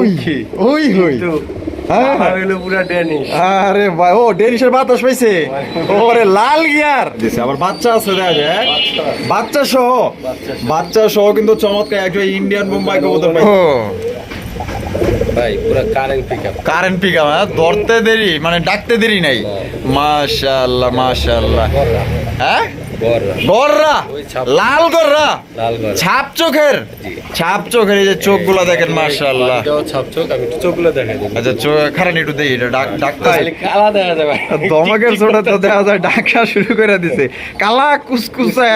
ওই ওই হ্যাঁ। হইল পুরা ড্যানিশ আরে ভাই ও ডেনিশের বাতাস পাইছে? ওরে লাল গিয়ার। আবার বাচ্চা আছে দেখা যায় হ্যাঁ? বাচ্চা সহ। বাচ্চা সহ। কিন্তু চমৎকার একজন ইন্ডিয়ান মুম্বাই কবুতর পাইছে। ভাই পুরা কারেন্ট পিকআপ কারেন্ট পিক আমার ধরতে দেরি মানে ডাকতে দেরি নাই। মাশাআল্লাহ মাশাআল্লাহ। হ্যাঁ? গররা ওই ছাপ। লাল গররা লাল ছাপ চোখের? ছাপ চোখের এই যে চোখগুলো দেখেন মাশাআল্লাহ। এটাও ছাপচোক আমি একটু চোখগুলো দেখাই আচ্ছা চোখ একটু দেখি এটা ডাক ডাকতে কালা দেখা যাবে। দমকের ছোটা তো দেখা যায় ডাকা শুরু করে দিছে। কালা কুচকুচা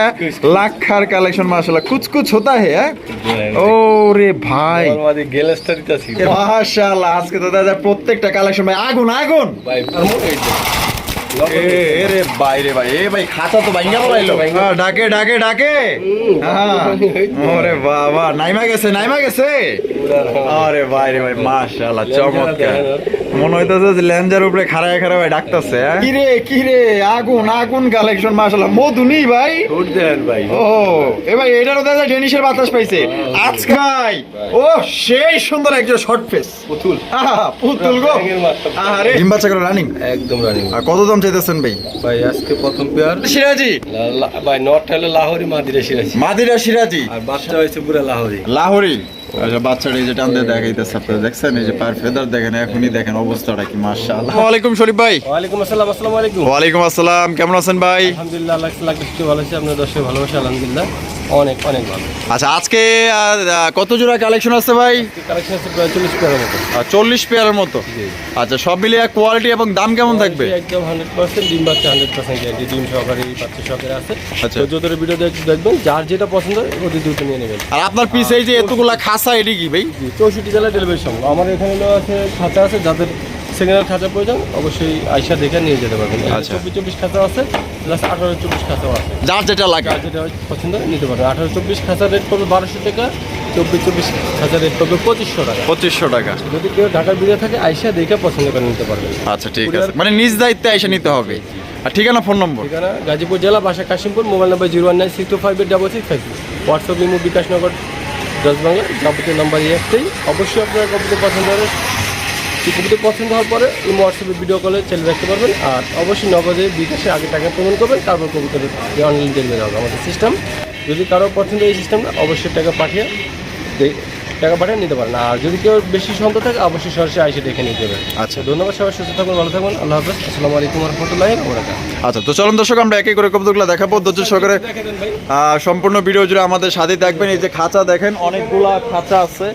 লাখার কালেকশন মাশাআল্লাহ। কুচকুচ হতা হে? ও রে ভাই। মাঝে গেলেসটা দিতেছি। আজকে তো দাদা প্রত্যেকটা কালেকশন ভাই আগুন আগুন। ভাই এই যে। এ এ রে ভাই রে ভাই এ ভাই খাতা তো পড়াইলো। হ্যাঁ, ডাকে ডাকে ডাকে। হ্যাঁ। ওরে বাবা নাইমা গেছে নাইমা গেছে। আরে ভাই রে ভাই মাশাআল্লাহ চমৎকার। মনে হইতাছে যে লেঞ্জার উপরে খাড়ায় খাড়ায় ভাই ডাকতাছে হ্যাঁ? কি রে কি রে আগুন আগুন কালেকশন মাশাআল্লাহ। মধুনি ভাই? উঠ দেন ভাই। ও এ ভাই এটারও দাদা ডেনিশের বাতাস পাইছে। আজকে ভাই ও সেই সুন্দর একজন শর্ট ফেস পুতুল। আহা পুতুল গো। আরে ডিম বাচ্চা করে রানিং একদম রানিং আর কত দাম চাইতেছেন ভাই? ভাই আজকে প্রথম পেয়ার। সিরাজি। ভাই নট হলে লাহোরি মাদিরা সিরাজি। মাদিরা সিরাজি। আর বাচ্চা হয়েছে পুরা লাহোরি। লাহোরি। আচ্ছা বাচ্চাটা এই যে টান দিয়ে দেখাইতেছে আপনারা দেখছেন এই যে পার ফেদার দেখেন এখনই দেখেন অবস্থাটা কি মাশাআল্লাহ। ওয়ালাইকুম শরীফ ভাই। ওয়ালাইকুম আসসালাম আসসালামু আলাইকুম। ওয়ালাইকুম আসসালাম কেমন আছেন ভাই? আলহামদুলিল্লাহ আল্লাহ ভালো আছি আপনার দর্শক ভালোবাসা আলহামদুলিল্লাহ। অনেক অনেক ভালো। আচ্ছা আজকে কত জোড়া কালেকশন আছে ভাই? কালেকশন আছে প্রায় চল্লিশ পেয়ারের মতো। চল্লিশ পেয়ারের মতো? আচ্ছা সব মিলিয়ে কোয়ালিটি এবং দাম কেমন থাকবে? একদম হান্ড্রেড পার্সেন্ট ডিম বাচ্চা হান্ড্রেড পার্সেন্ট গ্যারান্টি ডিম সহকারে বাচ্চা সহকারে আছে। আচ্ছা। তো যতটা ভিডিও দেখবেন যার যেটা পছন্দ হয় নিয়ে নেবেন। আর আপনার পিস এই যে এতগুলা খাসা এটি কি ভাই? চৌষট্টি জেলায় ডেলিভারি সম্ভব। আমার এখানে আছে খাঁচা আছে যাদের সেকেন্ড খাঁচা প্রয়োজন অবশ্যই আইসা দেখে নিয়ে যেতে পারবেন। আচ্ছা। চব্বিশ চব্বিশ খাঁচা আছে প্লাস আঠারো চব্বিশ খাঁচাও আছে। যার যেটা লাগে। যার যেটা পছন্দ নিতে পারবেন আঠারো চব্বিশ খাঁচা রেট পড়বে বারোশো টাকা চব্বিশ চব্বিশ খাঁচা রেট পড়বে পঁচিশশো টাকা। পঁচিশশো টাকা। যদি কেউ ঢাকার বিরে থাকে আইসা দেখে পছন্দ করে নিতে পারবেন আচ্ছা ঠিক আছে। মানে নিজ দায়িত্বে এসে নিতে হবে। আর ঠিকানা ফোন নম্বর? ঠিকানা গাজীপুর জেলা বাসা Kashimpur mobile number zero one nine six two five eight double six five WhatsApp imo Bikashnagar দশ বাংলা যাবতীয় নাম্বার এই একটাই। অবশ্যই আপনার কম্পিউটার পছন্দ হবে কম্পিউটার পছন্দ হওয়ার পরে হোয়াটসঅ্যাপে ভিডিও কলে চালিয়ে রাখতে পারবেন। আর অবশ্যই নগদে বিকাশে আগে টাকা পেমেন্ট করবেন তারপর কম্পিউটারে অনলাইন ডেলিভারি হবে আমাদের সিস্টেম যদি কারও পছন্দ এই সিস্টেমটা অবশ্যই টাকা পাঠিয়ে দে- টাকা পাঠিয়ে নিতে পারেন। আর যদি কেউ বেশি সন্দেহ থাকে অবশ্যই সরাসরি আইসে দেখে নিতে হবে। আচ্ছা। ধন্যবাদ সবাই সুস্থ থাকবেন ভালো থাকবেন আল্লাহ হাফেজ। আসসালামু আলাইকুম রহমতুল্লাহ আচ্ছা তো চলুন দর্শক আমরা একে করে কবুতরগুলো দেখাবো। ধৈর্য সহকারে সম্পূর্ণ ভিডিও জুড়ে আমাদের সাথে থাকবেন। এই যে খাঁচা দেখেন অনেকগুলা খাঁচা আছে।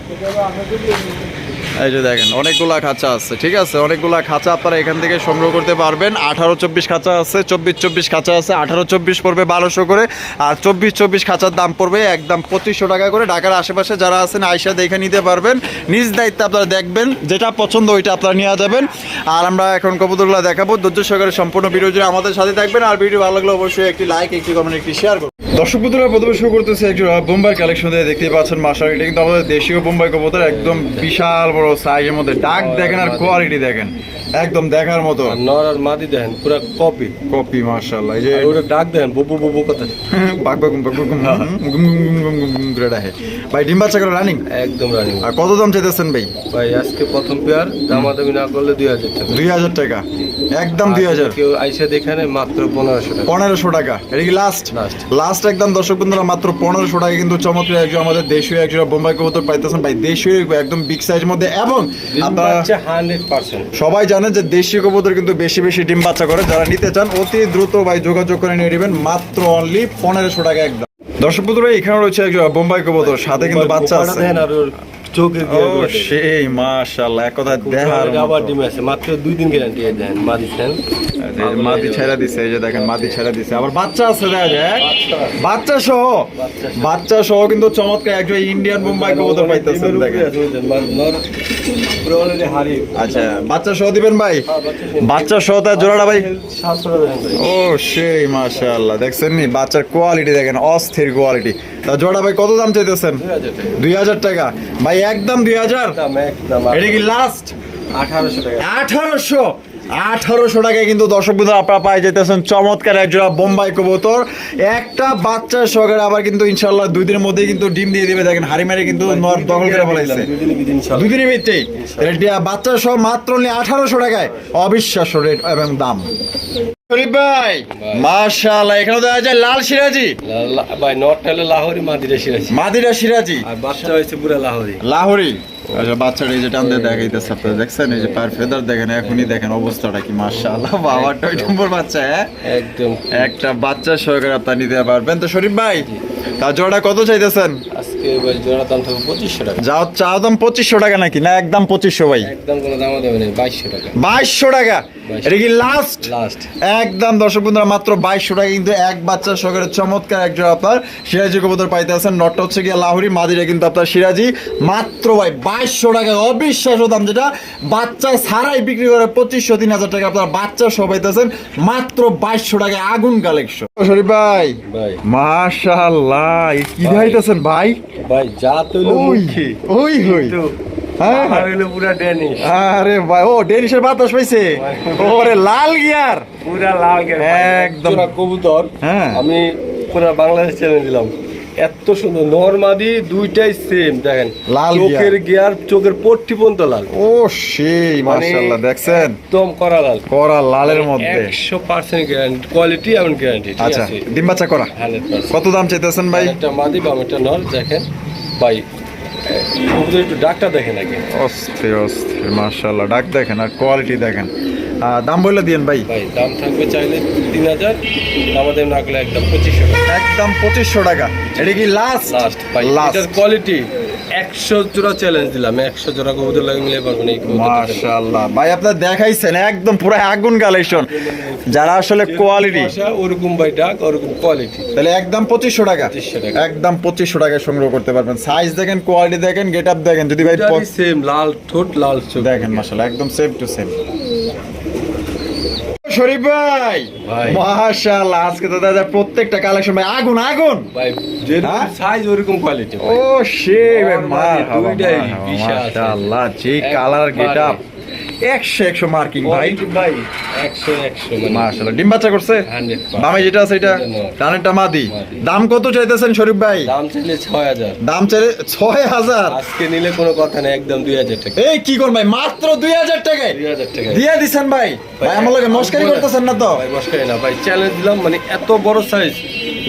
এই যে দেখেন, অনেকগুলা খাঁচা আছে, ঠিক আছে? অনেকগুলা খাঁচা আপনারা এখান থেকে সংগ্রহ করতে পারবেন। আঠারো চব্বিশ খাঁচা আছে, চব্বিশ চব্বিশ খাঁচা আছে, আঠারো চব্বিশ পড়বে বারোশো করে, আর চব্বিশ চব্বিশ খাঁচার দাম পড়বে একদম পঁচিশশো টাকা করে। ঢাকার আশেপাশে যারা আছেন, আইসা দেখে নিতে পারবেন। নিজ দায়িত্বে আপনারা দেখবেন, যেটা পছন্দ ওইটা আপনারা নিয়ে যাবেন। আর আমরা এখন কবুতরগুলো দেখাবো। ধৈর্য সহকারে সম্পূর্ণ ভিডিও জুড়ে আমাদের সাথে থাকবেন। আর ভিডিও ভালো লাগলে অবশ্যই একটি লাইক একটি কমেন্ট একটি শেয়ার করুন। দর্শক বন্ধুরা, প্রথমে শুরু করতেছে একটু বোম্বাই কালেকশন দিয়ে। দেখতেই পাচ্ছেন মাসার এটা কিন্তু আমাদের দেশীয় বোম্বাই কবুতর, একদম বিশাল বড় সাইজের মধ্যে ডাক দেখেন আর কোয়ালিটি দেখেন একদম দেখার মতো নর আর মাদি দেখেন পুরো কপি কপি মাশাআল্লাহ এই যে ওটা ডাক দেন বুবু বুবু কথা বাক বাক বাক বাক গুম গুম গুম গুম গুম গুম করে ডাকে ভাই ডিম বাচ্চা করে রানিং একদম রানি আর কত দাম চাইতেছেন ভাই ভাই আজকে প্রথম পেয়ার দামাদামি না করলে দুই হাজার টাকা দুই হাজার টাকা একদম দুই হাজার আর কেউ আইসা দেখানে মাত্র পনেরোশো টাকা পনেরোশো টাকা এটা কি লাস্ট। লাস্ট একদম দর্শক বন্ধুরা মাত্র পনেরোশো টাকা কিন্তু চমৎকার একজন আমাদের দেশীয় একজন বোম্বাই কবুতর পাইতেছেন ভাই দেশীয় একদম বিগ সাইজ মধ্যে এবং সবাই জানেন যে দেশি কবুতর কিন্তু বেশি বেশি ডিম বাচ্চা করে। যারা নিতে চান অতি দ্রুত ভাই যোগাযোগ করে নিয়ে নেবেন। মাত্র অনলি পনেরোশো টাকা একদম। দর্শক বন্ধুরা এখানে রয়েছে একজন বোম্বাই কবুতর। সাথে কিন্তু বাচ্চা আছে। চোখের ও সেই মাশাআল্লাহ এক কথা দেখার আবার ডিম আছে মাত্র দুই দিন গ্যারান্টি দেন মাদি ছেন মাদি ছেড়া দিছে এই যে দেখেন মাদি ছেড়া দিছে। আবার বাচ্চা আছে দেখা যায় বাচ্চা সহ বাচ্চা সহ। কিন্তু চমৎকার একজন ইন্ডিয়ান বোম্বাই কবুতর পাইতেছেন দেখেন। আচ্ছা বাচ্চা সহ দিবেন ভাই? বাচ্চা সহ তার জোড়াটা ভাই? ও সেই মাশাআল্লাহ। দেখছেন নি? বাচ্চার কোয়ালিটি দেখেন অস্থির কোয়ালিটি তা জোড়া ভাই কত দাম চাইতেছেন? দুই হাজার টাকা। ভাই একদম দুই হাজার? একদম এটা কি লাস্ট আঠারোশো টাকা। আঠারোশো? আঠারোশো টাকায় কিন্তু দর্শক বন্ধু আপনারা পাই যেতেছেন চমৎকার একজোড়া বোম্বাই কবুতর। একটা বাচ্চার সহকারে আবার কিন্তু ইনশাল্লাহ দুই দিনের মধ্যেই কিন্তু ডিম দিয়ে দিবে। দেখেন হাড়ি মারি কিন্তু দখল করে ইনশাল্লাহ। দুই দিনের ভিত্তি বাচ্চা সহ মাত্র আঠারোশো টাকায়। অবিশ্বাস্য রেট এবং দাম। শরীফ ভাই মাশাআল্লাহ এখানে দেখা যায় লাল সিরাজি। লা- লা- ভাই নটটা হলো লাহোরি মাদিরা সিরাজি। মাদিরা সিরাজি। আর বাচ্চা হয়েছে পুরো লাহোরি। লাহোরি। আচ্ছা বাচ্চাটা এই যে টান দিয়ে দেখাইতেছে আপনারা দেখছেন? এই যে পার ফেদার দেখেন এখনই দেখেন অবস্থাটা কি মাশাআল্লাহ বাবা টয় নম্বর বাচ্চা হ্যাঁ? একদম। একটা বাচ্চা সহকারে আপনার নিতে পারবেন। তো শরীফ ভাই তা জোড়া কত চাইতেছেন? জোড়া দাম থাকবে পঁচিশশো টাকা। যাও চাও দাম পঁচিশশো টাকা নাকি? না একদম পঁচিশশো ভাই। একদম কোনো দামও দেবে না বাইশশো টাকা। বাইশশো টাকা? এটা কি লাস্ট লাস্ট একদম দর্শক বন্ধুরা মাত্র বাইশশো টাকা কিন্তু এক বাচ্চা সহকারে চমৎকার একজন আপনার সিরাজি কবুতর পাইতে আছেন। নটটা হচ্ছে গিয়ে লাহুরি মাদিরা কিন্তু আপনার সিরাজি। মাত্র ভাই বাইশশো টাকা। অবিশ্বাস্য দাম যেটা। বাচ্চা ছাড়াই বিক্রি করে পঁচিশশো তিন হাজার টাকা আপনার বাচ্চা সহ পাইতেছেন মাত্র বাইশশো টাকা আগুন কালেকশন শরীফ ভাই ভাই। মাশাল্লাহ এ কি ভাইতেছেন ভাই? ভাই যা তো ওই মুখে। ওই হই হ্যাঁ আর হইল পুরা ড্যানিশ আরে ভাই ও ডেনিশের বাতাস পাইছে। ওরে লাল গিয়ার। পুরা লাল গিয়ার। একদম। কবুতর। হ্যাঁ। আমি পুরা বাংলাদেশ চ্যানেল দিলাম। এত সুন্দর। নরমাদি দুইটাই সেম দেখেন। লাল চোখের গিয়ার চোখের পট্টি পর্যন্ত লাল। ও সেই মানে মাশাআল্লাহ দেখছেন? একদম করা লাল। করা লালের মধ্যে। একশো পার্সেন্ট গ্যারান্টি কোয়ালিটি এবং গ্যারান্টি আচ্ছা ডিম বাচ্চা করা। কত দাম চাইতেছেন ভাই? একটা মাদি বা একটা নর দেখেন। ভাই একটু ডাকটা দেখেন আগে। অস্থির অস্থির মাশাআল্লাহ। ডাক দেখেন আর কোয়ালিটি দেখেন। দাম বলে দিয়েন ভাই। ভাই দাম থাকবে চাইলে তিন হাজার আমাদের না করলে একদম পঁচিশশো টাকা। একদম পঁচিশশো টাকা। এটা কি লাস্ট লাস্ট ভাই লাস্ট কোয়ালিটি একশো জোড়া চ্যালেঞ্জ দিলাম একশো জোড়া কবুতর লাগে মিলে পারবেন এই কবুতরটা ভাই আপনার দেখাইছেন একদম পুরো আগুন কালেকশন। যারা আসলে কোয়ালিটি ওরকম ভাই ডাক ওরকম কোয়ালিটি তাহলে একদম পঁচিশশো টাকা। একদম পঁচিশশো টাকায় সংগ্রহ করতে পারবেন। সাইজ দেখেন কোয়ালিটি দেখেন গেট আপ দেখেন। যদি ভাই সেম লাল ঠোঁট লাল চোখ। দেখেন মাশাআল্লাহ একদম সেম টু সেম শরীফ ভাই ভাই। মাশাআল্লাহ আজকে তো দাদা প্রত্যেকটা কালেকশন ভাই আগুন আগুন ভাই যেরকম হ্যাঁ? সাইজ ওরকম কোয়ালিটি ও দুইটাই বিশাল মাশাআল্লাহ যে। কালার গেটআপ 100 100 মার্কিং ভাই। ভাই একশো একশো মানে। ডিম বাচ্চা করছে? 100% যেটা আছে এটা এটা ডানেরটা মাদি। মাদি। দাম কত চাইতেছেন শরীফ ভাই? দাম চাইলে ছয় হাজার। দাম চাইলে ছয় হাজার? আজকে নিলে কোনো কথা নেই একদম দুই হাজার টাকা। এই কি কোন ভাই? মাত্র দুই হাজার টাকায়? দুই হাজার টাকা দিয়ে দিছেন ভাই। ভাই আমার লগে মস্কারি করতেছেন না তো? ভাই মস্কারি না। ভাই চ্যালেঞ্জ দিলাম মানে এত বড় সাইজ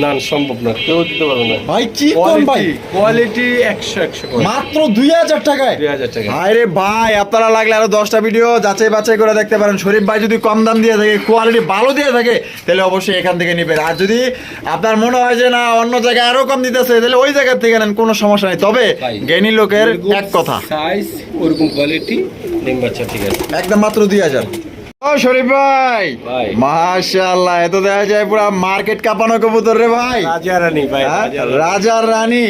না সম্ভব না। কেউ দিতে পারবে না। ভাই কি কোন ভাই? কোয়ালিটি একশো একশো মাত্র দুই হাজার টাকায়? দুই হাজার টাকা আরে ভাই আপনারা লাগলে আরও দশটা ভিডিও যাচাই বাছাই করে দেখতে পারেন। শরীফ ভাই যদি কম দাম দিয়ে থাকে কোয়ালিটি ভালো দিয়ে থাকে তাহলে অবশ্যই এখান থেকে নেবেন। আর যদি আপনার মনে হয় যে না অন্য জায়গায় আরও কম দিতেছে তাহলে ওই জায়গার থেকে নেন কোনো সমস্যা নেই। তবে জ্ঞানী লোকের এক কথা। সাইজ ওরকম কোয়ালিটি ডিম বাচ্চা ঠিক আছে। একদম মাত্র দুই হাজার। ও শরীফ ভাই। মাশাআল্লাহ এত দেখা যায় পুরো মার্কেট কাঁপানো কবুতর রে ভাই। রাজা রানী ভাই হ্যাঁ? রাজা রানী। রাজার রানী।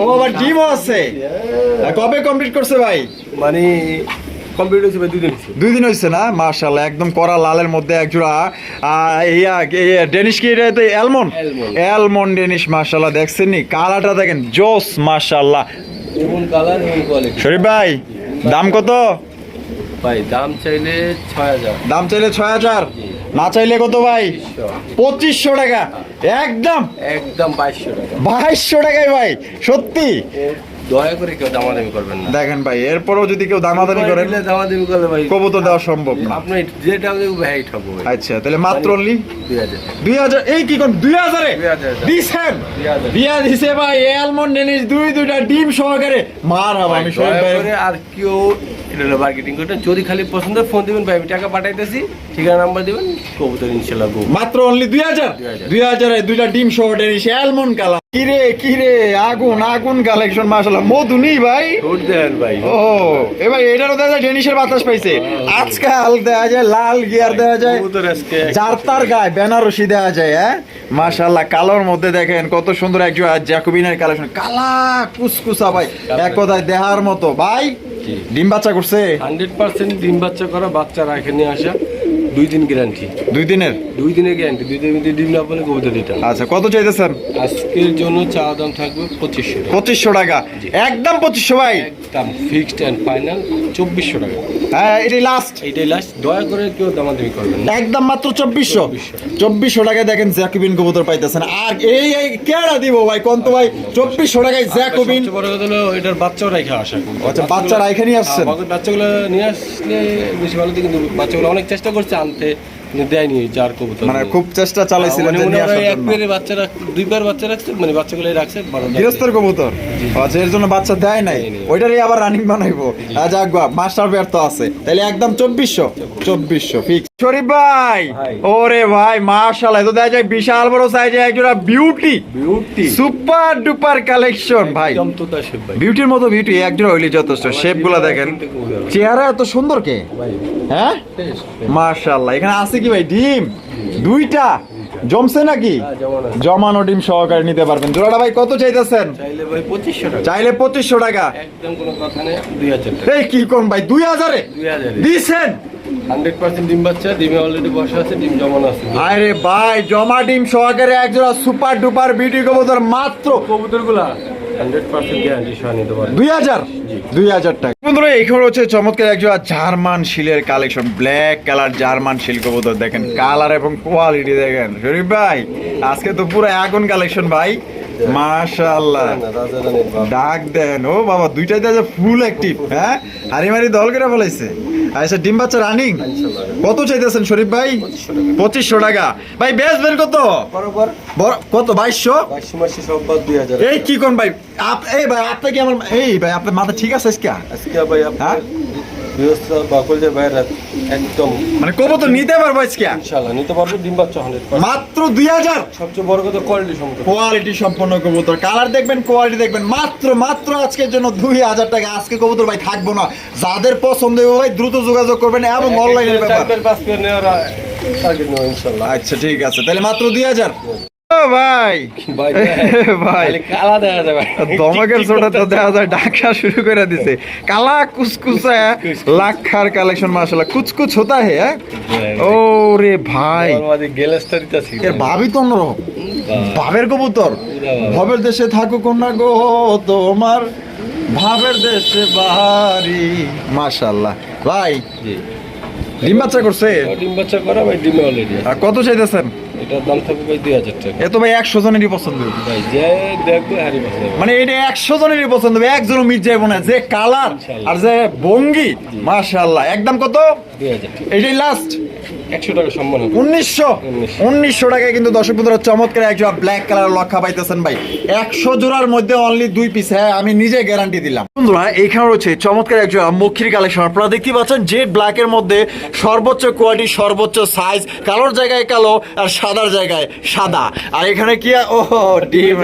ও আবার ডিমও আছে। কবে কমপ্লিট করছে ভাই? মানে দুদিন হচ্ছে। দুই দিন হয়েছে না? মার্শাল্লাহ একদম করা লালের মধ্যে এক জোড়া ইয়া ডেনিশ কি এটা? এতে অ্যালমন অ্যালমন্ড। ডেনিশ মার্শাল্লাহ দেখছেন নি? কালারটা দেখেন জোস মার্শাল্লাহ শরীফ ভাই দাম কত? ভাই দাম চাইলে ছয় হাজার। দাম চাইলে ছয় হাজার? না চাইলে কত ভাই? পঁচিশশো টাকা। একদম? একদম বাইশশো টাকা। বাইশশো টাকায় ভাই সত্যি? দয়া করে কেউ দামাদামি করবেন না। দেখেন ভাই এরপরও যদি কেউ দামাদামি দিলে দামাদামি করলে ভাই কবুতর দেওয়া সম্ভব না। আপনি যে দাম দেবো ভাই। ঠকবো আচ্ছা তাহলে মাত্র অনলি দুই হাজার এই কি কোন দুই হাজারে? দিছেন? দিছে ভাই ডেনিস দুই দুইটা ডিম সহকারে। মার হাবা আমি শরীফ দয়া ভাই করে আর কেউ এটা মার্কেটিং যদি খালি পছন্দ ফোন দিবেন ভাই আমি টাকা পাঠাইতেছি। ঠিকানা নাম্বার দিবেন কবুতর ইনশাল্লাহ মাত্র অনলি দুই হাজার? 2000 দুই হাজারে দুইটা ডিম সহ ডেনিস অ্যালমন্ড কালার কিরে কিরে? আগুন আগুন কালেকশন মাশাআল্লাহ। মধু নেই ভাই। দেন ভাই। ও এ ভাই এটারও দেখা যায় ডেনিশের বাতাস পাইছে। আজকাল দেখা যায় লাল গিয়ার দেখা যায়। কবুতর আজকে যার তার গায়ে বেনারসি দেওয়া যায় হ্যাঁ? মাশাল্লাহ কালোর মধ্যে দেখেন কত সুন্দর একজন জ্যাকোবিনের কালেকশন কালা কুসকুসা ভাই এক কথায় দেহার মতো। ভাই ডিম বাচ্চা করছে? হান্ড্রেড পার্সেন্ট ডিম বাচ্চা করা বাচ্চা রাখে নিয়ে আসা দুই দিন গ্যারান্টি দুই দিনের? দুই দিনের গ্যারান্টি দুই দিনের মধ্যে ডিম না পালে কবুতর রিটার্ন আচ্ছা কত চাইতেছেন আজকের জন্য চা দাম থাকবে পঁচিশশো পঁচিশশো টাকা। একদম পঁচিশশো ভাই। একদম ফিক্সড অ্যান্ড ফাইনাল চব্বিশশো টাকা। হ্যাঁ এটাই লাস্ট এইটাই লাস্ট দয়া করে কেউ দামাদামি করবেন একদম মাত্র চব্বিশশো। চব্বিশশো টাকায় দেখেন জ্যাকুবিন কবুতর পাইতেছেন। আর এই এই কেডা দিব ভাই কোন তো ভাই? চব্বিশশো টাকায় জ্যাকুবিন। বড় কথা হলো এটার বাচ্চাও রেখে আসা আচ্ছা, বাচ্চারা এখানেই আসছেন? হ্যাঁ, বাচ্চাগুলো নিয়ে আসলে বেশি ভালো কিন্তু বাচ্চাগুলো অনেক চেষ্টা করছে আনতে দেয়নি যার কবুতর। মানে খুব চেষ্টা আসার এক পেয়ারে বাচ্চা রাখ দুইবার বাচ্চা রাখছে মানে বাচ্চাগুলো রাখছে গৃহস্থের কবুতর? আচ্ছা এর জন্য বাচ্চা দেয় নাই। ওইটারই আবার রানিং বানাইবো। আগবা মাস্টার ব্যর্থ আছে। তাহলে একদম চব্বিশশো। চব্বিশশো। ফিক্স শরীফ ভাই। ওরে ভাই মাশাআল্লাহ তো দেখা যায় বিশাল বড় সাইজে একজোড়া beauty beauty super duper collection ভাই। বিউটির মতো বিউটি একজোড়া হইলে যথেষ্ট শেপগুলা দেখেন। চেহারা এত সুন্দর কে? হ্যাঁ। মাশাআল্লাহ এখানে আছে কি ভাই? ডিম। দুইটা। জমছে নাকি? হ্যাঁ। জমানো ডিম সহকারে নিতে পারবেন। জোড়াটা ভাই কত চাইতেছেন? চাইলে ভাই পঁচিশশো টাকা। চাইলে পঁচিশশো টাকা। একদম কোনো কথা নেই দুই হাজার এই কি কোন ভাই দুই হাজারে? আছে আরে ভাই জমা ডিম সহকারে একজোড়া সুপার ডুপার বিউটি কবুতর মাত্র কবুতরগুলা দুই হাজার? দুই হাজার টাকা। বন্ধুরা এখানে হচ্ছে চমৎকার একজন জার্মান শিলের কালেকশন ব্ল্যাক কালার জার্মান শিল কবুতর। দেখেন কালার এবং কোয়ালিটি দেখেন। শরীফ ভাই আজকে তো পুরো আগুন কালেকশন ভাই। মাশাআল্লাহ। ডাক দেন। ও বাবা দুইটাই তো ফুল অ্যাক্টিভ হ্যাঁ? হারি মারি দল করে বলাইছে আচ্ছা ডিম বাচ্চা রানিং কত চাইতেছেন শরীফ ভাই? পঁচিশশো টাকা। ভাই বেশ বের কত? কত বাইশশো? এই কি কোন ভাই? এই ভাই আপনি কি আমার এই ভাই আপনার মাথা ঠিক আছে আজকে? আজকে ভাই হ্যাঁ? আপনার বা কলজের বাইরে একদম মানে কব তো নিতে পারব আজকে। ইনশাল্লাহ নিতে পারবে ডিম বাচ্চা হান্ড্রেড মাত্র দুই হাজার? সবচেয়ে বড় কথা কোয়ালিটি সম্পর্কে। কোয়ালিটি সম্পন্ন কবুতর। কালার দেখবেন কোয়ালিটি দেখবেন। মাত্র মাত্র আজকের জন্য দুই হাজার টাকা। আজকে কবুতর ভাই থাকব না। যাদের পছন্দ হবে ভাই দ্রুত যোগাযোগ করবেন এবং ব্যাপার। ইনশাল্লাহ আচ্ছা ঠিক আছে। তাহলে মাত্র দুই হাজার। ভাই। ভাই ভাই খালি কালা দেখা যাবে দমকের ছোটা তো দেখা যায় ডাকা শুরু করে দিছে। কালা কুচকুচা লাখার কালেকশন মাশাআল্লাহ। কুচকুচ হতা হে? ও রে ভাই। আমাদের গেলেসটা দিতেছি এর ভাবি তো অন্যরকম। ভাবের কবুতর। ভবের দেশে থাকুক না গো তোমার। ভাবের দেশে বাহারি মাশাআল্লাহ। ভাই ডিম বাচ্চা করছে? ডিম বাচ্চা করা ভাই ডিমে অলরেডি কত চাইতেছেন? এটার দাম থাকবে ভাই দুই হাজার টাকা। এ তো ভাই একশো জনেরই পছন্দ। ভাই যে দেখবে হারি পছন্দ মানে এটা একশো জনেরই পছন্দ হবে একজনও মিট যাইব না যে কালার আর যে ভঙ্গি মাশাল্লাহ। একদম কত? দুই হাজার এটাই লাস্ট একশো টাকা সম্মান উনিশশো? উনিশশো। টাকায় কিন্তু দর্শক বন্ধুরা চমৎকার একজোড়া ব্ল্যাক কালার লক্ষা পাইতেছেন ভাই। একশো জোড়ার মধ্যে অনলি দুই পিস হ্যাঁ আমি নিজে গ্যারান্টি দিলাম। বন্ধুরা এইখানে রয়েছে চমৎকার একজোড়া মক্ষীর কালেকশন। আপনারা দেখতে পাচ্ছেন জেড ব্ল্যাকের মধ্যে সর্বোচ্চ কোয়ালিটি সর্বোচ্চ সাইজ কালোর জায়গায় কালো আর সাদার জায়গায় সাদা। আর এখানে কি ও ডিম।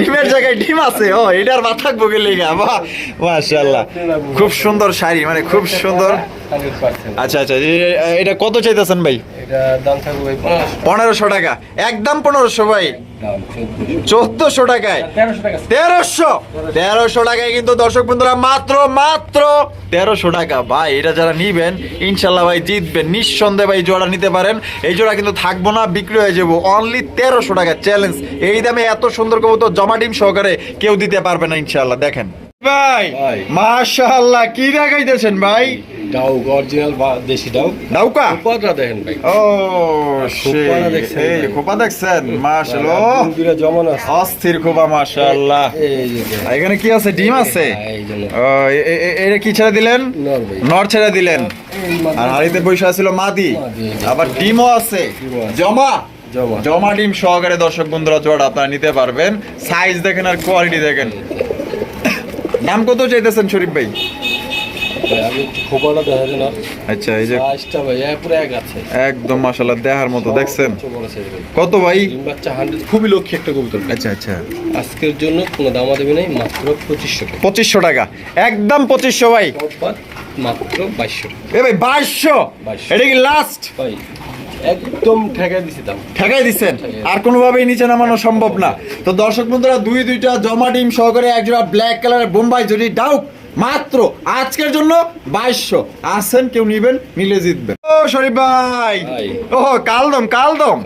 ডিমের জায়গায় ডিম। আছে? ও এটার মাথা থাকব গেলে বাহ খুব সুন্দর শাড়ি মানে খুব সুন্দর। আচ্ছা আচ্ছা এটা কত চাইতেছেন থাকবে ভাই পনেরোশো। টাকা। একদম পনেরোশো ভাই। চোদ্দশো। টাকায়। তেরোশো তেরোশো? টাকায় কিন্তু দর্শক বন্ধুরা মাত্র মাত্র তেরোশো টাকা। ভাই এটা যারা নিবেন ইনশাল্লাহ ভাই জিতবেন। নিঃসন্দেহে ভাই জোড়া নিতে পারেন। এই জোড়া কিন্তু থাকব না বিক্রি হয়ে যাব। অনলি তেরোশো টাকা চ্যালেঞ্জ এই দামে এত সুন্দর কবুতর জমা ডিম সহকারে কেউ দিতে পারবে না ইনশাল্লাহ। দেখেন। ভাই। মাশাআল্লাহ কি দেখাইতেছেন ভাই? ডাউ অরিজিনাল দেশি ডাউ ডাউকা পদরা দেখেন ভাই ও খোপাটা দেখছেন এই ভাই? খোপা দেখছেন মাশাআল্লাহ দুইটা জমান আছে অস্থির খোপা মাশাআল্লাহ এই যে দেখেন। আর এখানে কি আছে ডিম আছে ও এটা কি ছেড়ে দিলেন নর ছেড়ে দিলেন আর হাড়িতে বৈশা ছিল মাদি। আবার ডিমও আছে আছে। জমা জমা জমা ডিম সহকারে দর্শক বন্ধুরা জোড়া আপনারা নিতে পারবেন সাইজ দেখেন আর কোয়ালিটি দেখেন নাম কত চাইতেছেন শরীফ ভাই ভাই, আমি একটু খোপাটা দেখা যায় না। আচ্ছা এই যে সাইজটা ভাই পুরো এক আছে। একদম মাশাআল্লাহ দেখার মতো দেখছেন। কত ভাই? বাচ্চা খুবই লক্ষ্য একটা কবুতর আচ্ছা আচ্ছা। আজকের জন্য কোনো দামা দেবে নাই মাত্র পঁচিশশো টাকা। একদম পঁচিশশো ভাই। মাত্র এ ভাই বাইশশো? 2200 এটা কি লাস্ট ভাই একদম ঠেকাই দিছি দাম। ঠেকাই দিচ্ছেন আর কোনোভাবেই নিচে নামানো সম্ভব না। তো দর্শক বন্ধুরা দুই দুইটা জমা ডিম সহকারে একজোড়া ব্ল্যাক কালারের বোম্বাই যদি ডাউক মাত্র আজকের জন্য বাইশশো। আসেন কেউ নিবেন মিলে জিতবেন। ও শরীফ ভাই। ও কালদম কালদম।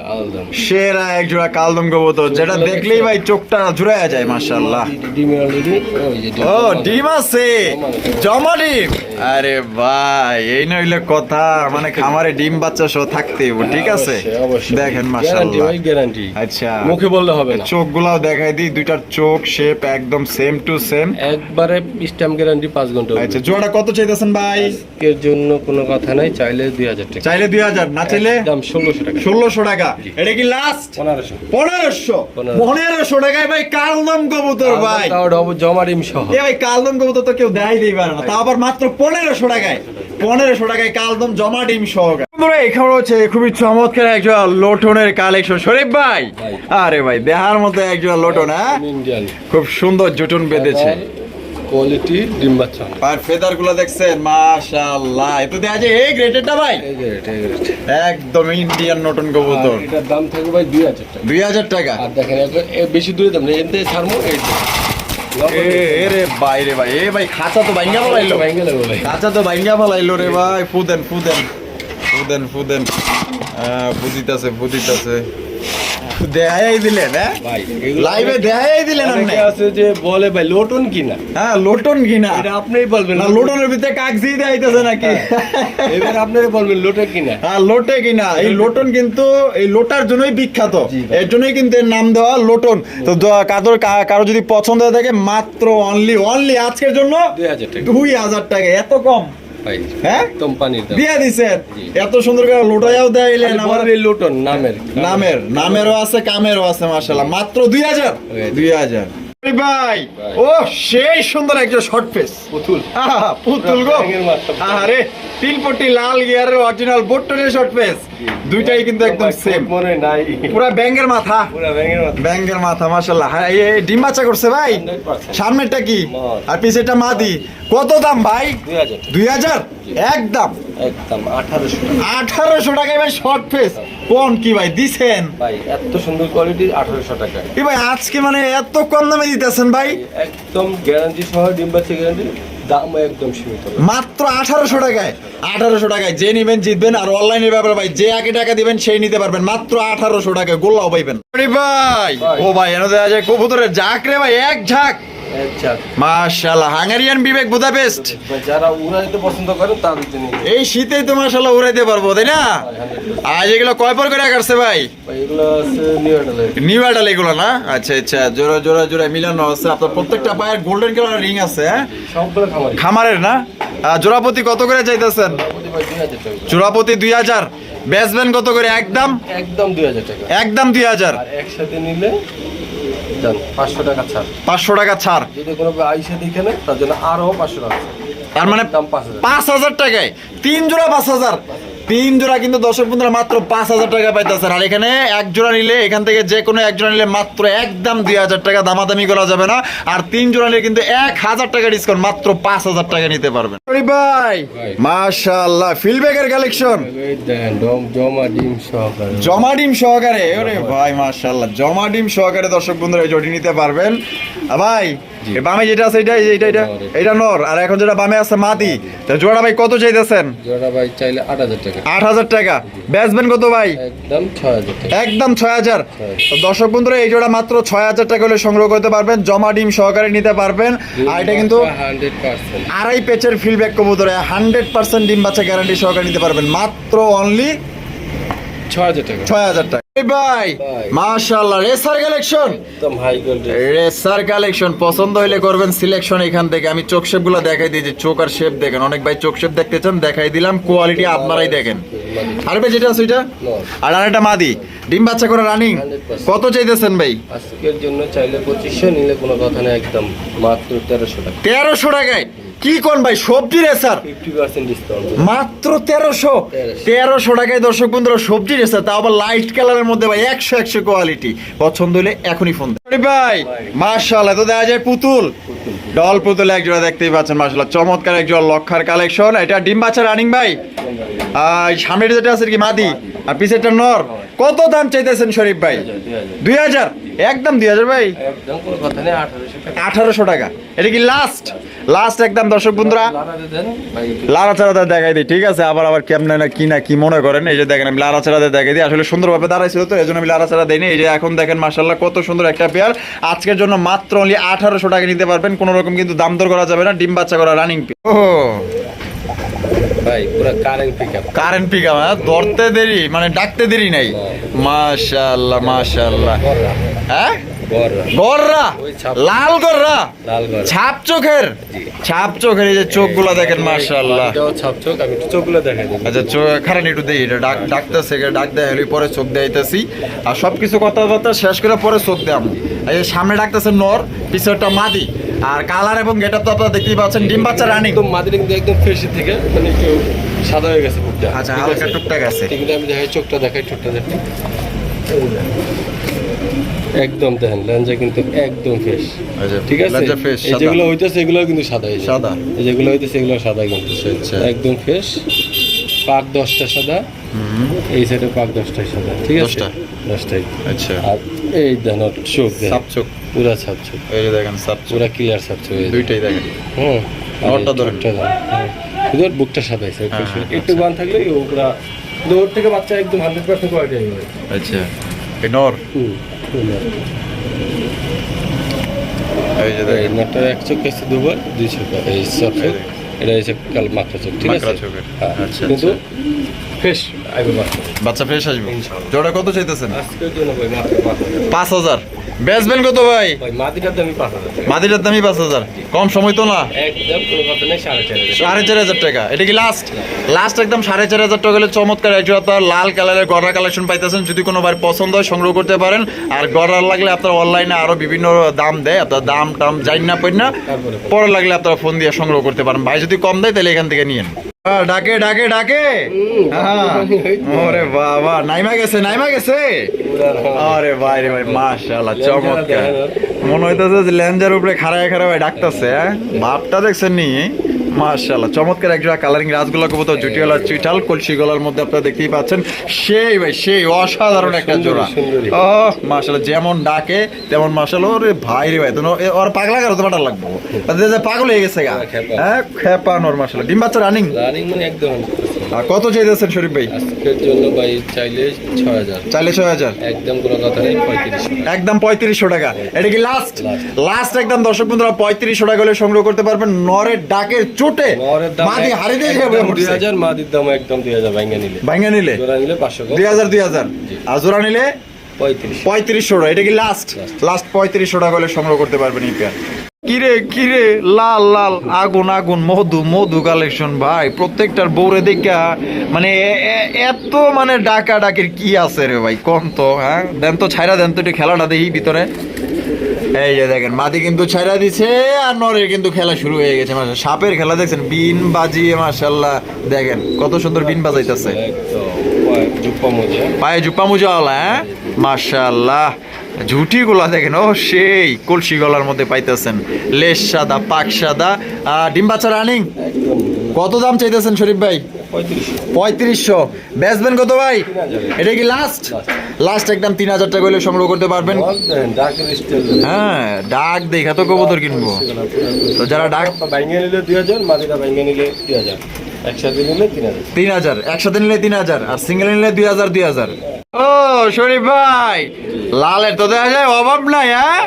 সেরা এক জোড়া কালদম কবুতর যেটা দেখলেই ভাই চোখটা জুড়াইয়া যায় ডিম ও ডিম আছে। জমা ডিম। আরে ভাই এই নইলে কথা মানে খামারে ডিম বাচ্চা সহ থাকতে ঠিক আছে? অবশ্যই, অবশ্যই। দেখেন গ্যারান্টি আচ্ছা। মুখে বললে হবে না। চোখগুলাও দেখাই দিই দুইটার চোখ শেপ একদম সেম টু সেম একবারে স্ট্যাম্প গ্যারান্টি পাঁচ ঘণ্টা আচ্ছা জোড়া কত চাইতেছেন ভাই? এর জন্য কোনো কথা নাই চাইলে দুই হাজার টাকা। চাইলে দুই হাজার না চাইলে দাম ষোলোশো টাকা। ষোলোশো টাকা। এটা কি লাস্ট পনেরোশো। পনেরোশো? পনেরোশো। টাকায় ভাই কালদম কবুতর ভাই। জমা ডিম সহ। এ ভাই কালদম কবুতর তো কেউ দিই পারে না। তা আবার মাত্র পনেরোশো টাকায়। পনেরোশো টাকায় কালদম জমা ডিম সহকারে এখানে হচ্ছে খুবই চমৎকার একজন লোটনের কালেকশন। শরীফ ভাই ভাই। আরে ভাই দেহার মতো একজন লোটন হ্যাঁ? খুব সুন্দর জুটন বেঁধেছে। কোয়ালিটি ডিম বাচ্চা। আর ফেদারগুলো দেখছেন? মাশাআল্লাহ। এতো দেখা যায় এই গ্রেটেডটা ভাই? এই। একদম ইন্ডিয়ান নতুন কবুতর। এটার দাম থাকবে ভাই দুই হাজার টাকা। দুই হাজার টাকা? আর দেখেন বেশি দূরে দাম নেই এতে ছাড়বো এই ভাই রে ভাই এ ভাই খাঁচা তো ভাঙ্গা ফলাইলো। ভাই। খাঁচা তো ভাঙ্গা ফলাইলো রে ভাই ফুদেন ফুদেন। ফুদেন ফুদেন। ফুদিতাছে ফুদিতাছে। দেখাই দিলেন হ্যাঁ লাইভে দেখাই দিলেন আপনি আছে যে বলে ভাই লোটন কিনা? হ্যাঁ লোটন কিনা। এটা আপনিই বলবেন না লোটনের ভিতরে কাগজি দেখাইতেছে নাকি? এবার আপনারা বলবেন লোটন কিনা? হ্যাঁ লোটে কিনা। এই লোটন কিন্তু এই লোটার জন্যই বিখ্যাত। এর জন্যই কিন্তু এর নাম দেওয়া লোটন। তো কারোর কারও যদি পছন্দ হয়ে থাকে মাত্র অনলি অনলি আজকের জন্য দুই হাজার টাকা এত কম। হ্যাঁ? দিছেন? এত সুন্দর করে আমার লোটন নামের। নামের নামেরও আছে কামেরও আছে মাত্র দুই হাজার? দুই হাজার। দুই হাজার। ভাই ভাই। ও সেই সুন্দর শর্ট ফেস পুতুল। গো। আরে তিন লাল গিয়ারের অরিজিনাল বোট্টনের শর্ট ফেস দুইটাই কিন্তু একদম সেম মনে নাই। পুরা ব্যাঙ্গের মাথা। পুরা ব্যাঙের মাথা। ব্যাঙ্গের মাথা মাশাল্লাহ হ্যাঁ এই এই ডিম বাচ্চা করছে ভাই। সামনেরটা কি? আর পিছেরটা মাদি। কত দাম ভাই? দুই হাজার টাকা। দুই হাজার? একদম। একদম আঠারোশো টাকা। আঠারোশো টাকায় ভাই শর্ট ফেস কোন কি ভাই দিছেন? ভাই এত সুন্দর কোয়ালিটি আঠারোশো টাকা। এ ভাই আজকে মানে এত কম দামে দিতেছেন ভাই। একদম গ্যারান্টি সহ ডিম বাচ্চা গ্যারান্টি দাম একদম সীমিত মাত্র আঠারোশো টাকায় আঠারোশো টাকায় যে নিবেন জিতবেন আর অনলাইনের ব্যাপারে ভাই যে আগে টাকা দিবেন সেই নিতে পারবেন। মাত্র আঠারোশো টাকায় গোল্লাও পাইবেন। ভাই। ও ভাই এনে দেওয়া যায় কবুতরের ঝাঁক রে ভাই এক ঝাঁক। মাশাআল্লাহ হাঙ্গারিয়ান বিবেক বুদাপেস্ট। যারা উড়াইতে পছন্দ করেন তাদের জন্য। এই শীতেই তো মাশাআল্লাহ উড়াইতে পারব তাই না? আজ এগুলো কয় পর করে কাটছে ভাই? এগুলো নিউ অ্যাডালের নিউ আইডাল এগুলো না? আচ্ছা আচ্ছা জোড়া জোড়া জোড়া মিলানো আছে। আপনার প্রত্যেকটা পায়ের গোল্ডেন কালার রিং আছে হ্যাঁ? সবগুলো খামারের না? জোড়াপতি কত করে চাইতেছেন? জোড়াপতি দুই হাজার বেচবেন কত করে? একদম একদম দুই হাজার টাকা। একদম দুই হাজার। একসাথে নিলে দেন। পাঁচশো টাকা ছাড়। পাঁচশো টাকা ছাড়। যদি কোনো আইসা দেখে নেয় তার জন্য আরও পাঁচশো টাকা ছাড়। তার মানে দাম পাঁচ হাজার। পাঁচ হাজার টাকায়। তিন জোড়া পাঁচ হাজার। তিন জোড়া কিন্তু দর্শক বন্ধুরা মাত্র পাঁচ হাজার টাকা পাইতেছেন। আর এখানে এক জোড়া নিলে এখান থেকে যে কোনো এক জোড়া নিলে মাত্র একদম দুই হাজার টাকা দামাদামি করা যাবে না। আর তিন জোড়া নিলে কিন্তু এক হাজার টাকা ডিসকাউন্ট মাত্র পাঁচ হাজার টাকা নিতে পারবেন। ভাই ভাই। মাশাআল্লাহ ফিলব্যাগের কালেকশন জমা ডিম সহকারে। জমা ডিম সহকারে ওরে ভাই মাশাআল্লাহ জমা ডিম সহকারে দর্শক বন্ধুরা এই জটি নিতে পারবেন। ভাই বামে যেটা আছে এটা এটা এটা নর। এটা। নর। আর এখন যেটা বামে আছে মাদি তো জোড়া ভাই কত চাইতেছেন? জোড়া ভাই চাইলে আট হাজার টাকা। আট হাজার টাকা। কত ভাই? একদম ছয় হাজার দর্শক বন্ধুরা এই জোড়া মাত্র ছয় হাজার টাকা হলে সংগ্রহ করতে পারবেন জমা ডিম সহকারে নিতে পারবেন। আর এটা কিন্তু আড়াই পেচের ফিডব্যাক কবুতরে হান্ড্রেড পার্সেন্ট ডিম বাচ্চা গ্যারান্টি সহকারে নিতে পারবেন। মাত্র অনলি ছয় হাজার টাকা। ছয় হাজার টাকা। ভাই। মাশাআল্লাহ রেসার কালেকশন। একদম হাই কোয়ালিটি রেসার। কালেকশন পছন্দ হলে করবেন সিলেকশন এখান থেকে। আমি চোখ শেপগুলো দেখাই যে চোখ আর শেপ দেখেন। অনেক ভাই চোখ শেপ দেখতে চান দেখাই দিলাম কোয়ালিটি আপনারাই দেখেন। আর ভাই যেটা আছে ওইটা? আর আরেকটা মাদি ডিম বাচ্চা করে রানিং কত চাইতেছেন ভাই? আজকের জন্য চাইলে পঁচিশশো নিলে কোনো কথা নেই একদম মাত্র টাকা। টাকায়। কি কোন ভাই? সবজি রেসার মাত্র তেরোশো? তেরোশো। টাকায় দর্শক বন্ধুরা সবজি রেসার তাও আবার লাইট কালারের মধ্যে ভাই একশো একশো কোয়ালিটি পছন্দ হলে এখনই ফোন ভাই মার্শাল্লাহ তো দেখা যায় পুতুল। ডল পুতুল এক জোড়া দেখতেই পাচ্ছেন মার্শাল্লাহ চমৎকার এক জোড়া লক্ষার কালেকশন এটা ডিম বাচ্চা রানিং ভাই? সামনের যেটা আছে কি মাদি। আর পিছেরটা নর। কত দাম চাইতেছেন শরীফ ভাই? দুই হাজার একদম দুই হাজার ভাই? একদম কোনো কথা নেই আঠারোশো টাকা। এটা কি লাস্ট লাস্ট একদম দর্শক বন্ধুরা। ভাই লাড়াচাড়াতে দেখাই দিই। ঠিক আছে আবার আবার কেমনে না কি না কি মনে করেন। এই যে দেখেন আমি লাড়াচাড়াতে দেখাই দিই। আসলে সুন্দরভাবে দাঁড়াইছিল তো এই জন্য আমি লাড়াচাড়া দিইনি। এই যে এখন দেখেন মার্শাল্লাহ কত সুন্দর একটা পেয়ার আজকের জন্য মাত্র অনলি আঠারোশো টাকা নিতে পারবেন। কোনো রকম কিন্তু দাম দর করা যাবে না। ডিম বাচ্চা করা রানিং ও ভাই পুরো current pick up current pick ধরতে দেরি মানে ডাকতে দেরি নাই। মাশাল্লাহ মাশাল্লাহ হ্যাঁ? গররা। লাল গররা? ছাপ চোখের? ছাপ চোখের এই যে চোখগুলো দেখেন ছাপ চোখ আমি একটু দেখাই আচ্ছা চোখ খারাপ একটু দেই এটা ডাক ডাকতেছে ডাক দেয় হলে পরে চোখ দেখাইতেছি আর সবকিছু কথাবার্তা শেষ করে পরে চোখ দেয়াম এই সামনে ডাকতেছে নর পিছরটা মাদি। আর কালার এবং গেটআপ তো আপনারা দেখতেই পাচ্ছেন। ডিম বাচ্চা রানিং একদম মাদির কিন্তু একদম ফ্রেশের থেকে মানে একটু সাদা হয়ে গেছে বুকটা আচ্ছা হালকা আছে? টুকটাক আছে। কিন্তু আমি দেখাই চোখটা দেখাই ঠোঁটটা দেখাই একদম দেখেন লেঞ্জা কিন্তু একদম ফ্রেশ। আচ্ছা, ঠিক আছে? লেঞ্জা fresh, এই যেগুলো হইতেছে এগুলো কিন্তু সাদা সাদা। এই যেগুলো হইতেছে এগুলো সাদা কিন্তু। আচ্ছা। একদম ফ্রেশ। পাক দশটা সাদা এই সাইডে পাক দশটাই সাদা ঠিক আছে? দশটা? দশটাই। আচ্ছা। আর এই দেখেন চোখ সাপ চোখ। পুরা ছাপ চোখ। এই দেখেন সাপ পুরা ক্লিয়ার ছাপ চোখ দুইটাই দেখেন। হুম। নটটা ধরেন। ধরেন শুধু বুকটা সাদাইছে হ্যাঁ, হ্যাঁ, একটু বান থাকলে ও পুরা ওর থেকে বাচ্চা একদম হান্ড্রেড পার্সেন্ট কোয়ালিটি হয়ে যাবে আচ্ছা। এই নর। এই যে দেখেন। নাটটার এক চোখ এসে দুবার দুই চোখ এই সব এটা হচ্ছে কাল মাকড়া চোখ ঠিক আছে। হ্যাঁ, আচ্ছা, কিন্তু ফ্রেশ আইবে বাচ্চা বাচ্চা ফ্রেশ আসবে। জোড়া কত চাইতেছেন? পাঁচ হাজার। বেচবেন কত ভাই? মাদিটার দামই পাঁচ হাজার। কম সময় তো না? সাড়ে চার হাজার। টাকা। এটা কি লাস্ট লাস্ট একদম সাড়ে চার হাজার টাকা হলে চমৎকার একজন আপনার লাল কালারের গড়া কালেকশন পাইতেছেন। যদি কোনো ভাই পছন্দ হয় সংগ্রহ করতে পারেন। আর গড়া লাগলে আপনার অনলাইনে আরও বিভিন্ন দাম দেয়। আপনার দাম টাম যাই না পাই না পরে লাগলে আপনারা ফোন দিয়ে সংগ্রহ করতে পারেন। ভাই যদি কম দেয় তাহলে এখান থেকে নিয়ে ডাকে ডাকে ডাকে। হ্যাঁ। ওরে বাবা নাইমা গেছে নাইমা গেছে? আরে ভাই রে ভাই মাশাআল্লাহ চমৎকার। মনে হইতেছে যে লেঞ্জার উপরে খাড়ায় খাড়ায় ডাকতেছে হ্যাঁ? ভাবটা দেখছেন নি মাশাআল্লাহ চমৎকার একজোড়া কালারিং রাজগোলা কবুতর জুটিওয়ালা চুইটাল কলসি গলার মধ্যে আপনারা দেখতেই পাচ্ছেন। সেই ভাই সেই অসাধারণ একটা জোড়া। ও মাশাআল্লাহ যেমন ডাকে তেমন মাশাআল্লাহ ওরে ভাই রে ভাই তো ওর পাগলা তো পাঠার লাগবো। পাগল হয়ে গেছে গা। হ্যাঁ খেপা। নর মাশাআল্লাহ। ডিম বাচ্চা রানিং রানিং মানে একদম। আর কত চাইতেছেন শরীফ ভাই? আজকের জন্য ভাই চাইলে ছয় হাজার। চাইলে ছয় হাজার? একদম কোনো কথা নেই পঁয়ত্রিশ একদম পঁয়ত্রিশশো টাকা। এটা কি লাস্ট লাস্ট একদম দর্শক বন্ধুরা পঁয়ত্রিশশো টাকা হলে সংগ্রহ করতে পারবেন নরের ডাকের চোটে? মাদি হারি দিয়ে যাবে দুই হাজার মাদির দাম একদম দুই হাজার ভাঙ্গা নিলে। ভাঙ্গা নিলে? জোড়া নিলে পাঁচশো কম দুই হাজার দুই হাজার। আর জোড়া নিলে? পঁয়ত্রিশ। পঁয়ত্রিশশো টাকা। এটা কি লাস্ট লাস্ট পঁয়ত্রিশশো টাকা হলে সংগ্রহ করতে পারবেন এই পেয়ার কিরে কিরে লাল লাল আগুন আগুন মধু মধু কালেকশন ভাই। প্রত্যেকটার বৌরে দেখা মানে এত মানে ডাকা ডাকির কি আছে রে ভাই? কম তো হ্যাঁ? দেন তো ছাইরা দেন তো একটু খেলাটা দেখি ভিতরে। এই যে দেখেন, মাদি কিন্তু ছাইরা দিছে আর নরের কিন্তু খেলা শুরু হয়ে গেছে। সাপের খেলা দেখছেন? বিন বাজিয়ে মাশাল্লাহ দেখেন, কত সুন্দর বিন বাজাইতেছে। জুপ্পা পায়ে জুপা মুজাওয়ালা হ্যাঁ? মাশাল্লাহ ঝুটি গুলা দেখেন, ও সেই কলসি গলার মধ্যে পাইতেছেন। লেশ সাদা, পাক সাদা ডিম বাচ্চা রানিং কত দাম চাইতেছেন শরীফ ভাই? পঁয়ত্রিশশো। বেচবেন কত ভাই? এটা কি লাস্ট লাস্ট একদম তিন হাজার টাকা হলে সংগ্রহ করতে পারবেন। হ্যাঁ ডাক দেখা তো কবুতর কিনবো। তো যারা ডাক ব্যাঙ্গে নিলে দুই হাজার। মাদিটা ব্যাঙ্গে নিলে দুই হাজার একসাথে নিলে তিন হাজার। তিন হাজার একসাথে নিলে তিন হাজার, আর সিঙ্গেল নিলে দুই হাজার দুই হাজার। ও শরীফ ভাই লালের তো দেখা যায় অভাব নাই হ্যাঁ?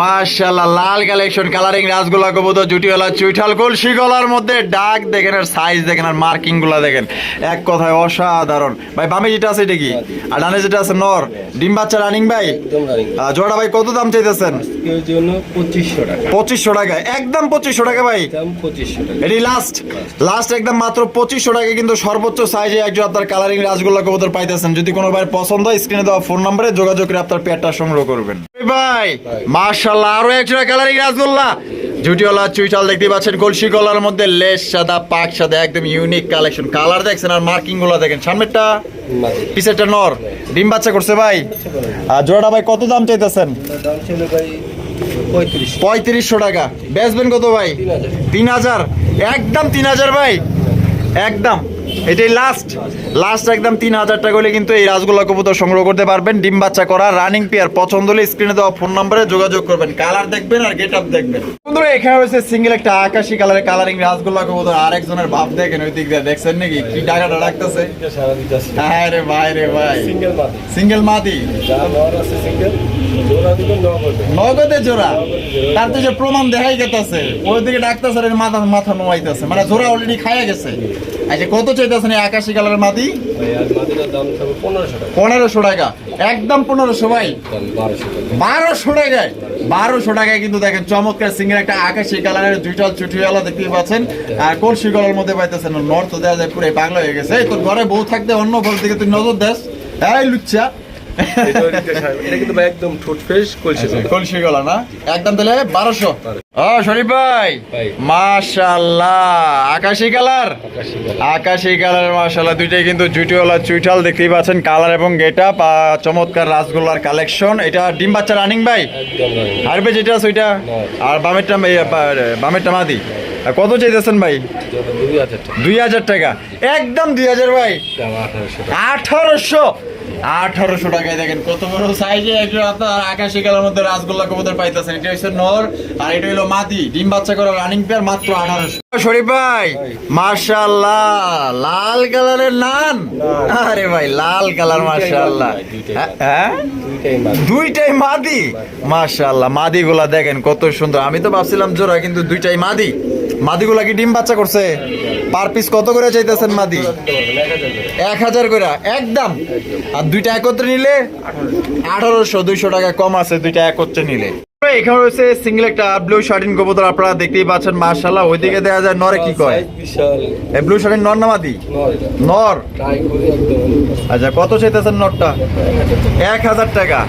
মার্শাল্লাহ লাল কালেকশন কালারিং রাসগোলা কবুতর জুটিওয়ালা চুইঠাল কলসি গলার মধ্যে ডাক দেখেন আর সাইজ দেখেন আর মার্কিংগুলা দেখেন। এক কথায় অসাধারণ। ভাই বামে যেটা আছে এটা কি? আর ডানে যেটা আছে নর। ডিম বাচ্চা রানিং ভাই? জোড়া ভাই কত দাম চাইতেছেন? পঁচিশশো টাকা। পঁচিশশো টাকা একদম পঁচিশশো টাকা ভাই। এটি লাস্ট লাস্ট একদম মাত্র পঁচিশশো টাকা কিন্তু সর্বোচ্চ সাইজে একজন আপনার কালারিং রাসগোল্লা কবুতর পাইতেছেন। যদি কোনো ভাই পছন্দ হয় স্ক্রিনে দেওয়া ফোন নম্বরে যোগাযোগ করে আপনার পেটটা সংগ্রহ করবেন। ভাই মার্শাল্লাহ আরও একজন কালারিং রাসগোল্লা জুটিওয়ালা চুইটাল দেখতে পাচ্ছেন কলসি গলার মধ্যে লেস সাদা পাক সাদা একদম ইউনিক কালেকশন কালার দেখছেন আর মার্কিংগুলো দেখেন। সামনেরটা পিছেরটা নর। ডিম বাচ্চা করছে ভাই। আর জোড়াটা ভাই কত দাম চাইতেছেন? দাম ছিল ভাই পঁয়ত্রিশশো টাকা। বেচবেন কত ভাই? তিন হাজার? একদম তিন হাজার ভাই। একদম। এটাই লাস্ট লাস্ট একদম তিন হাজার টাকা হলে কিন্তু এই রাসগোল্লা কবুতর সংগ্রহ করতে পারবেন। ডিম বাচ্চা করা রানিং পেয়ার পছন্দ হলে স্ক্রিনে দেওয়া ফোন নম্বরে যোগাযোগ করবেন। কালার দেখবেন আর গেট আপ দেখবেন। বন্ধুরা এখানে রয়েছে সিঙ্গেল একটা আকাশি কালারের কালারিং রাসগোল্লা কবুতর। আরেকজনের ভাব দেখেন ওই দিক দিয়ে দেখছেন নাকি? কি ডাকাটা ডাকতেছে হ্যাঁ রে ভাই রে ভাই। সিঙ্গেল মাদি। সিঙ্গেল মাদি? সিঙ্গেল জোড়া দিবেন নগদ। নগদে জোড়া? তার তো যে প্রমাণ দেখাই গেতেছে ওই দিকে ডাক্তার মাথা মাথা নোয়াইতেছে মানে জোড়া অলরেডি খাইয়া গেছে। আচ্ছা কত চাইতেছেন আকাশি দাম থাকবে পনেরোশো টাকা। একদম পনেরোশো ভাই। বারোশো টাকা। বারোশো টাকায় বারোশো টাকায় কিন্তু দেখেন চমৎকার সিঙ্গের একটা আকাশি কালারের দুইটা চুটিওয়ালা দেখতে পাচ্ছেন। আর কলসি গলার মধ্যে পাইতেছেন নর্থ দেওয়া যায় পুরো পাগলা হয়ে গেছে। তোর ঘরে বউ থাকতে অন্য ঘর দিকে তুই নজর দেশ এই লুচ্চা। এটা ওইদিকে সারা- এটা কিন্তু ভাই একদম ঠোঁট ফ্রেশ কলসি আচ্ছা, কলসি গলা না? একদম তাহলে বারোশো। ও শরীফ ভাই ভাই। মাশাল্লাহ আকাশি কালার? আকাশি আকাশি কালার মাশাল্লাহ দুইটাই কিন্তু জুটিওয়ালা চুইটাল দেখতেই পাচ্ছেন কালার এবং গেটা চমৎকার রাসগোল্লার কালেকশন। এটা ডিম বাচ্চা রানিং ভাই? একদম রানিং। যেটা আছে ওইটা? আর বামেরটা বামেরটা মাদি? কত চাইতেছেন ভাই? দুই হাজার টাকা। একদম দুই হাজার ভাই। আঠারোশো। আঠারোশো টাকায় দেখেন কত বড় সাইজে একজন আপনার আকাশি কালার মধ্যে রাসগোল্লা কবুতর পাইতেছেন। এটা হচ্ছে নর আর এটা হলো মাদি। ডিম বাচ্চা করা রানিং পেয়ার মাত্র আঠারোশো। শরীফ ভাই মাশাল্লাহ লাল কালারের নান? আরে ভাই লাল কালার হ্যাঁ, হ্যাঁ? দুইটাই মাদি। মাদি? মাশাল্লাহ মাদিগুলা দেখেন কত সুন্দর। আমি তো ভাবছিলাম জোড়া কিন্তু দুইটাই মাদি। মাদিগুলা কি ডিম বাচ্চা করছে? পার পিস কত করে চাইতেছেন মাদি? এক হাজার করে একদম। আর দুইটা একত্রে নিলে আঠারোশো দুইশো টাকা কম আছে দুইটা একত্রে নিলে। এখানে রয়েছে সিঙ্গেল একটা ব্লু শার্টিন কবুতর আপনারা দেখতেই পাচ্ছেন মার্শাল্লাহ ওইদিকে দেখা যায় নরে কি কয়? এই ব্লু শার্টিন নর নামাদি নর। আচ্ছা কত চাইতেছেন নরটা? এক হাজার টাকা।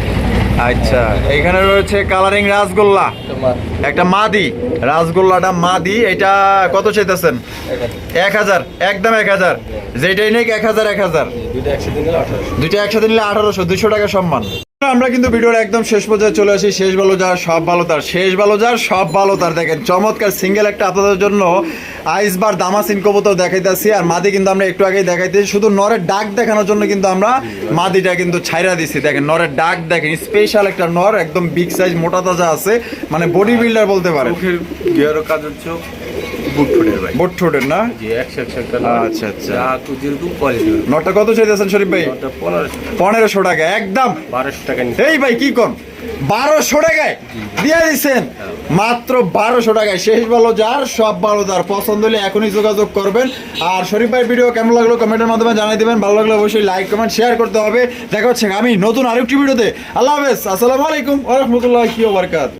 আচ্ছা এখানে রয়েছে কালারিং রাসগোল্লা। একটা মাদি রাসগোল্লাটা মাদি এটা কত চাইতেছেন? এক হাজার। একদম এক হাজার। যেটাই নেই এক হাজার এক হাজার। দুইটা একসাথে নিলে আঠারোশো দুইশো টাকা সম্মান। আমরা কিন্তু ভিডিওর একদম শেষ পর্যায়ে চলে আসি। শেষ ভালো যার, সব ভালো তার। শেষ ভালো যার, সব ভালো তার। দেখেন, চমৎকার সিঙ্গেল একটা আপনাদের জন্য আইস বার দামাসিন কবুতর দেখাইতেছি আর মাদি কিন্তু আমরা একটু আগেই দেখাইতেছি শুধু নরের ডাক দেখানোর জন্য কিন্তু আমরা মাদিটা কিন্তু ছাইরা দিছি। দেখেন, নরের ডাক দেখেন স্পেশাল একটা নর, একদম বিগ সাইজ মোটা তাজা আছে। মানে বডি বিল্ডার বলতে পারেন। বুট ফুটের ভাই। বোট ঠোঁটের না? জি একশো একশো আচ্ছা, আচ্ছা। যেরকম কোয়ালিটি নরটা কত চাইতেছেন শরীফ ভাই? পনেরোশো টাকা। একদম। বারোশো টাকা এই ভাই কি কন বারোশো টাকায় দিয়ে দিচ্ছেন মাত্র বারোশো টাকায়। শেষ ভালো যার সব ভালো তার। পছন্দ হলে এখনই যোগাযোগ করবেন। আর শরীফ ভাই ভিডিও কেমন লাগল কমেন্টের মাধ্যমে জানাই দিবেন। ভালো লাগলে অবশ্যই লাইক কমেন্ট শেয়ার করতে হবে। দেখা হচ্ছে আমি নতুন আরেকটি ভিডিওতে আল্লাহ হাফেজ। আসসালামু আলাইকুম ওরহমতুল্লাহ কি বারকাত